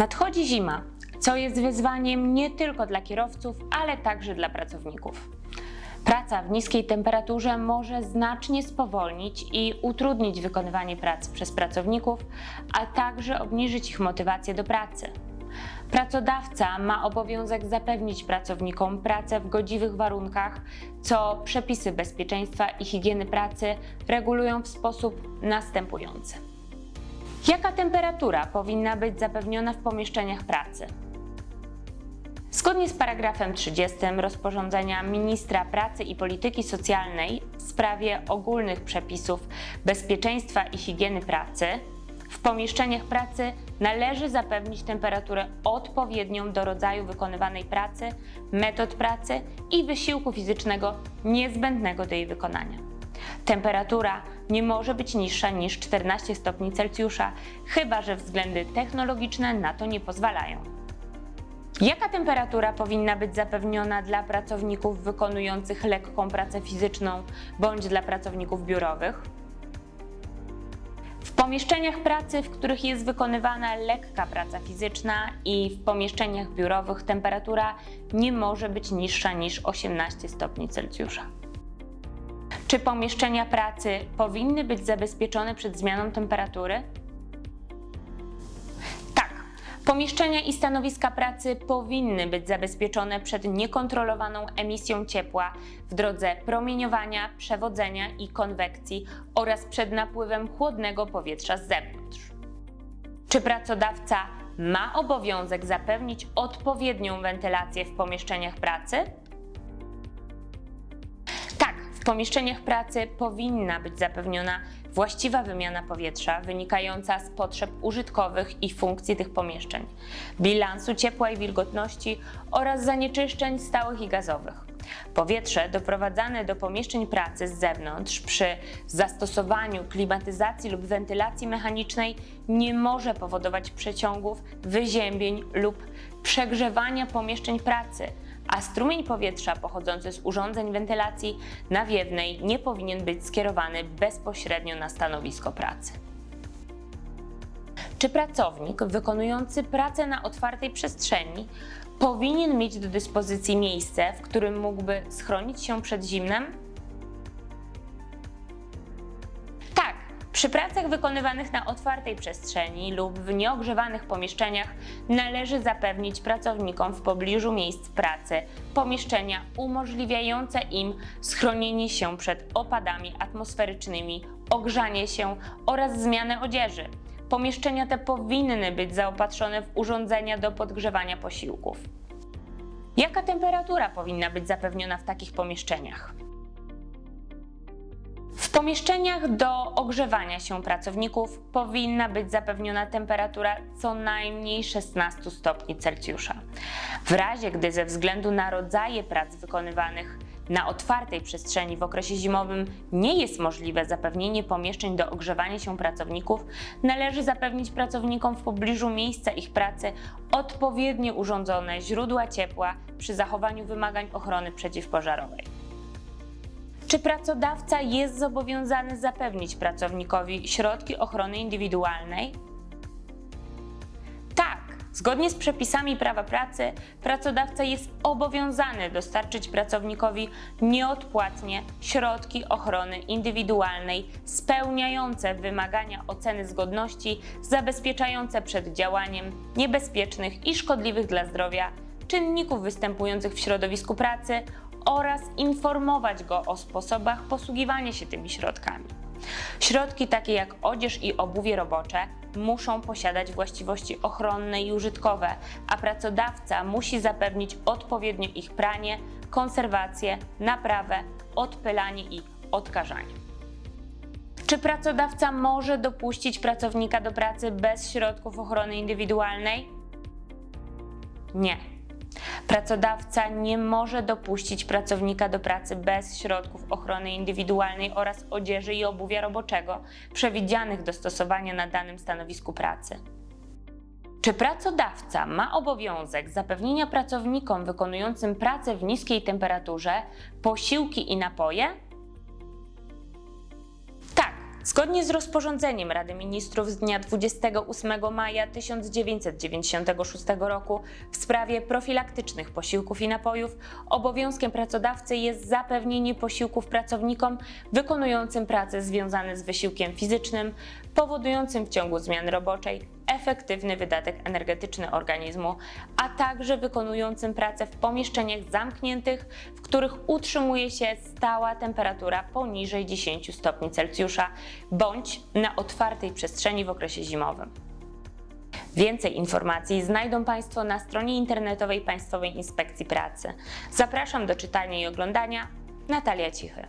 Nadchodzi zima, co jest wyzwaniem nie tylko dla kierowców, ale także dla pracowników. Praca w niskiej temperaturze może znacznie spowolnić i utrudnić wykonywanie pracy przez pracowników, a także obniżyć ich motywację do pracy. Pracodawca ma obowiązek zapewnić pracownikom pracę w godziwych warunkach, co przepisy bezpieczeństwa i higieny pracy regulują w sposób następujący. Jaka temperatura powinna być zapewniona w pomieszczeniach pracy? Zgodnie z paragrafem 30 rozporządzenia ministra pracy i polityki socjalnej w sprawie ogólnych przepisów bezpieczeństwa i higieny pracy, w pomieszczeniach pracy należy zapewnić temperaturę odpowiednią do rodzaju wykonywanej pracy, metod pracy i wysiłku fizycznego niezbędnego do jej wykonania. Temperatura nie może być niższa niż 14 stopni Celsjusza, chyba że względy technologiczne na to nie pozwalają. Jaka temperatura powinna być zapewniona dla pracowników wykonujących lekką pracę fizyczną bądź dla pracowników biurowych? W pomieszczeniach pracy, w których jest wykonywana lekka praca fizyczna i w pomieszczeniach biurowych temperatura nie może być niższa niż 18 stopni Celsjusza. Czy pomieszczenia pracy powinny być zabezpieczone przed zmianą temperatury? Tak. Pomieszczenia i stanowiska pracy powinny być zabezpieczone przed niekontrolowaną emisją ciepła w drodze promieniowania, przewodzenia i konwekcji oraz przed napływem chłodnego powietrza z zewnątrz. Czy pracodawca ma obowiązek zapewnić odpowiednią wentylację w pomieszczeniach pracy? W pomieszczeniach pracy powinna być zapewniona właściwa wymiana powietrza wynikająca z potrzeb użytkowych i funkcji tych pomieszczeń, bilansu ciepła i wilgotności oraz zanieczyszczeń stałych i gazowych. Powietrze doprowadzane do pomieszczeń pracy z zewnątrz przy zastosowaniu klimatyzacji lub wentylacji mechanicznej nie może powodować przeciągów, wyziębień lub przegrzewania pomieszczeń pracy, a strumień powietrza pochodzący z urządzeń wentylacji nawiewnej nie powinien być skierowany bezpośrednio na stanowisko pracy. Czy pracownik wykonujący pracę na otwartej przestrzeni powinien mieć do dyspozycji miejsce, w którym mógłby schronić się przed zimnem? Przy pracach wykonywanych na otwartej przestrzeni lub w nieogrzewanych pomieszczeniach należy zapewnić pracownikom w pobliżu miejsc pracy pomieszczenia umożliwiające im schronienie się przed opadami atmosferycznymi, ogrzanie się oraz zmianę odzieży. Pomieszczenia te powinny być zaopatrzone w urządzenia do podgrzewania posiłków. Jaka temperatura powinna być zapewniona w takich pomieszczeniach? W pomieszczeniach do ogrzewania się pracowników powinna być zapewniona temperatura co najmniej 16 stopni Celsjusza. W razie gdy ze względu na rodzaje prac wykonywanych na otwartej przestrzeni w okresie zimowym nie jest możliwe zapewnienie pomieszczeń do ogrzewania się pracowników, należy zapewnić pracownikom w pobliżu miejsca ich pracy odpowiednio urządzone źródła ciepła przy zachowaniu wymagań ochrony przeciwpożarowej. Czy pracodawca jest zobowiązany zapewnić pracownikowi środki ochrony indywidualnej? Tak, zgodnie z przepisami prawa pracy, pracodawca jest obowiązany dostarczyć pracownikowi nieodpłatnie środki ochrony indywidualnej spełniające wymagania oceny zgodności, zabezpieczające przed działaniem niebezpiecznych i szkodliwych dla zdrowia czynników występujących w środowisku pracy oraz informować go o sposobach posługiwania się tymi środkami. Środki takie jak odzież i obuwie robocze muszą posiadać właściwości ochronne i użytkowe, a pracodawca musi zapewnić odpowiednio ich pranie, konserwację, naprawę, odpylanie i odkażanie. Czy pracodawca może dopuścić pracownika do pracy bez środków ochrony indywidualnej? Nie. Pracodawca nie może dopuścić pracownika do pracy bez środków ochrony indywidualnej oraz odzieży i obuwia roboczego przewidzianych do stosowania na danym stanowisku pracy. Czy pracodawca ma obowiązek zapewnienia pracownikom wykonującym pracę w niskiej temperaturze posiłki i napoje? Zgodnie z rozporządzeniem Rady Ministrów z dnia 28 maja 1996 roku w sprawie profilaktycznych posiłków i napojów, obowiązkiem pracodawcy jest zapewnienie posiłków pracownikom wykonującym prace związane z wysiłkiem fizycznym, powodującym w ciągu zmiany roboczej efektywny wydatek energetyczny organizmu, a także wykonującym pracę w pomieszczeniach zamkniętych, w których utrzymuje się stała temperatura poniżej 10 stopni Celsjusza bądź na otwartej przestrzeni w okresie zimowym. Więcej informacji znajdą Państwo na stronie internetowej Państwowej Inspekcji Pracy. Zapraszam do czytania i oglądania. Natalia Cichy.